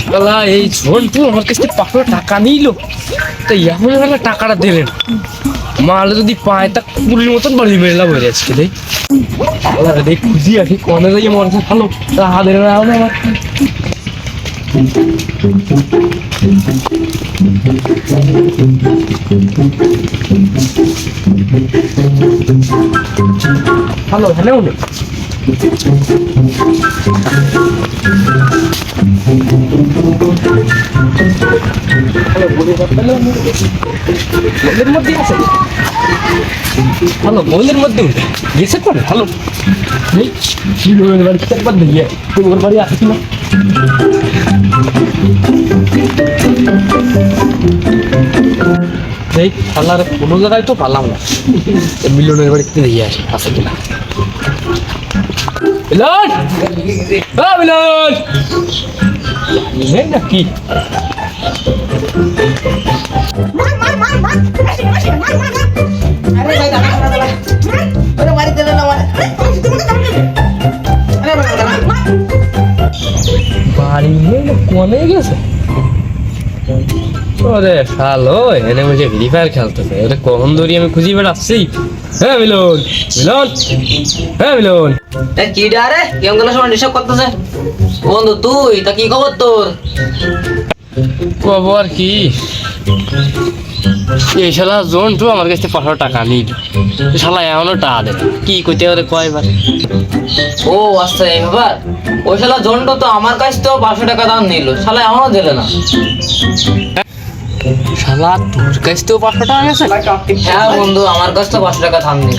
শালা, এই ঝন্টু আমার কাছ থেকে পাঁচশো টাকা নিল। তো এমন বেলা টাকাটা দিলেন। মাল যদি পায়, তা কুড়ির মতন বাড়ি মেরলাম হয়ে যাচ্ছে দেখ শালা দেখ খুঁজি আসি কনে যাই মনে ভালো। তা হাতের আমার। Hello hello? বলের মধ্যে আছে মধ্যে গেছে করে বলের বাড়ি একবার দিয়ে তোমার বাড়ি আছে কিনা এই আল্লাহর কোনো জায়গায় তো পালাম না। মিলনের বাড়িতে দিয়ে আসি আছে কিনা। Bilal! Ah, Bilal! Bilal na বাড়ি না গেছে? ওরে শালো এনে বসে ফ্রি ফায়ার খেলতেছে। এটা কখন ধরি আমি খুঁজি বেড়াচ্ছি? হ্যাঁ মিলন মিলন হ্যাঁ মিলন কি ডারে গেম খেলার সময় ডিস্টার্ব করতেছে। বন্ধু তুই তা কি খবর তোর? খবর কি? এই শালা জোনটু আমার কাছে পাঁচশো টাকা নিল শালা এমনও টাকা দেবে কি করতে পারে কয়বার ও আচ্ছা এই ব্যাপার। ওই শালা জন্টু তো আমার কাছ তো পাঁচশো টাকা দাম নিল। শালা এমনও দিলে না। শালা তোর কাছে তো পাঁচশো টাকা গেছে? হ্যাঁ বন্ধু আমার কাছ তো পাঁচশো টাকা দাম নিল।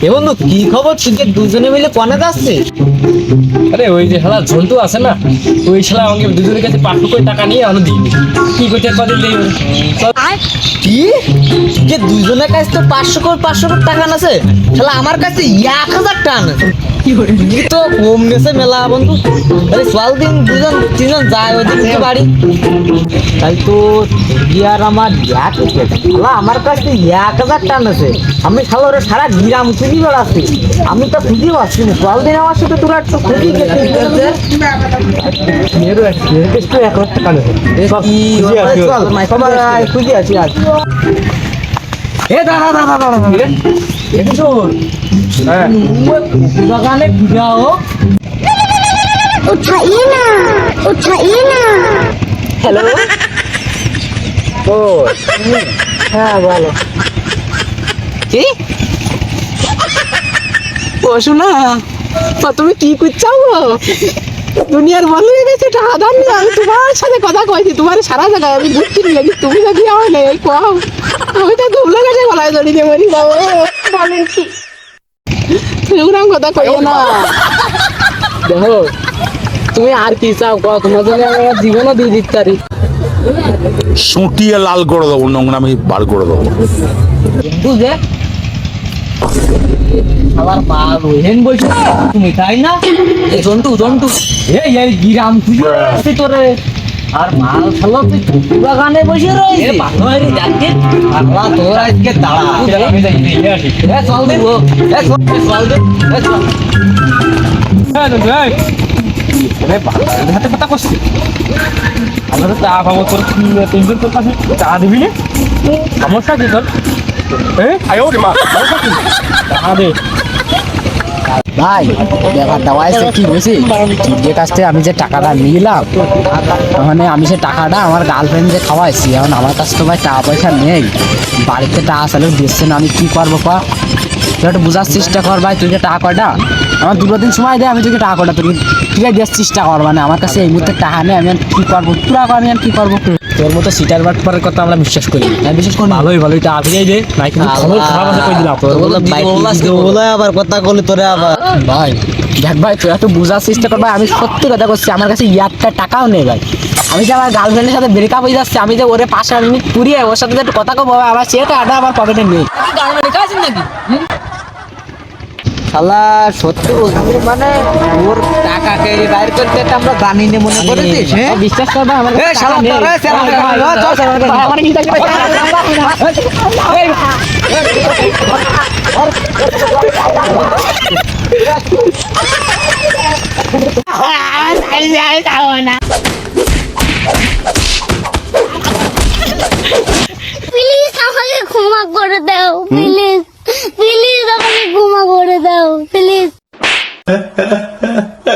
এ বন্ধু কি খবর? তুই দুজনে মিলে কোনে যাচ্ছে আরে ওই যে শালা ঝন্টু আছে না ওই শালা আমাকে দুজনের কাছে পাঁচশো করে টাকা নিয়ে আনো দিই কি করতে পারি দেই কি? যে দুজনের কাছে তো পাঁচশো করে পাঁচশো করে টাকা আছে তাহলে আমার কাছে এক হাজার টাকা আছে কি তো মেলা বন্ধু। আরে চল দিন দুজন তিনজন যায় ওদিকে বাড়ি। তাই তো আর আমার এক শালা আমার কাছে এক হাজার টান আছে। আমি শালা ওরা সারা গ্রাম খুঁজি বেড়াচ্ছি। আমি তো খুঁজি পাচ্ছি না। চল দিন আমার সাথে তোরা একটু খুঁজি ওর। খুঁজি আছি আজ। এ দাঁড়া দাঁড়া দাঁড়া শোন। হ্যাঁ। বাগানে যাও উঠাইনা উঠাইনা হ্যালো? ও হ্যাঁ বলো। কি? ও শোনা তুমি কি করছাও দুনিয়ার হয়ে গেছে দাম নিয়ে আমি তোমার সাথে কথা কইছি তোমার সারা জায়গায় আমি ঘুরছি লাগি তুমি যদি আমার নেই কও। আমি তো দুবলে গেছে গলায় মরি বলেন কি এরকম কথা কইও না। দেখো তুমি আর কি চাও কও তোমার জন্য আমি আমার জীবনও দিয়ে দিতে পারি। সুটিয়ে লাল করে দেবো নোংরামি বার করে দেবো। বুঝে আমার মা রোহেন বলছো তুমি তাই না? এই জন্টু জন্টু। এই এই গিরাম তোরে আর মাল খালো তুই। টুকু বাগানে বসে রয়েছে। বান্ধবী যাচ্ছে। আল্লাহ তোর আজকে দাঁড়া। আমি যাই এ চল দে। এ চল এ চল দে। এ চল। হ্যাঁ বাবা হাতে করছি আমরা তো চা পাবো তোর তিনজন তোর কাছে চা দিবি না? সমস্যা কি তোর? ভাই ব্যাপারটা হয়েছে কি বুঝি? যে আমি যে টাকাটা নিলাম মানে আমি সে টাকাটা আমার গার্লফ্রেন্ড যে খাওয়াইছি এখন আমার কাছে তো ভাই টাকা পয়সা নেই। বাড়িতে টাকা চালু দিচ্ছে না আমি কি করব কর তুই একটু বোঝার চেষ্টা কর ভাই তুই যে টাকা কয়টা? আমার দুটো দিন সময় দে আমি তোকে টাকা কয়টা তুই ঠিক আছে দেওয়ার চেষ্টা কর মানে আমার কাছে এই মুহূর্তে টাকা নেই আমি আর কি করব? পুরা আমি আর কি করব? তোর মতো সিটার বাট পরের কথা আমরা বিশ্বাস করি আমি বিশেষ করে ভালোই ভালোই। টা আগে দে নাই কিন্তু খবর খারাপ আছে কই দিলাম। আবার কথা বলে তোরে আবার। ভাই। দেখ ভাই তুই একটু বোঝার চেষ্টা কর ভাই আমি সত্যি কথা করছি আমার কাছে একটা টাকাও নেই ভাই। আমি যে আমার গার্লফ্রেন্ডের সাথে ব্রেকআপ হয়ে যাচ্ছে আমি যে ওরে পাঁচ মিনিট পুরিয়ে ওর সাথে যে একটু কথা কব আমার সেটা আড্ডা আমার পকেটে নেই। গার্মেন্টে কাজ নাকি? শালা সত্যি মানে ওর টাকা বাইর করতে আমরা জানি না মনে করেছিস হ্যাঁ বিশ্বাস করবে আমার শালা তোরা চল আমার কি প্লিজ আমাকে ক্ষমা করে দাও প্লিজ প্লিজ আমাকে ক্ষমা করে দাও প্লিজ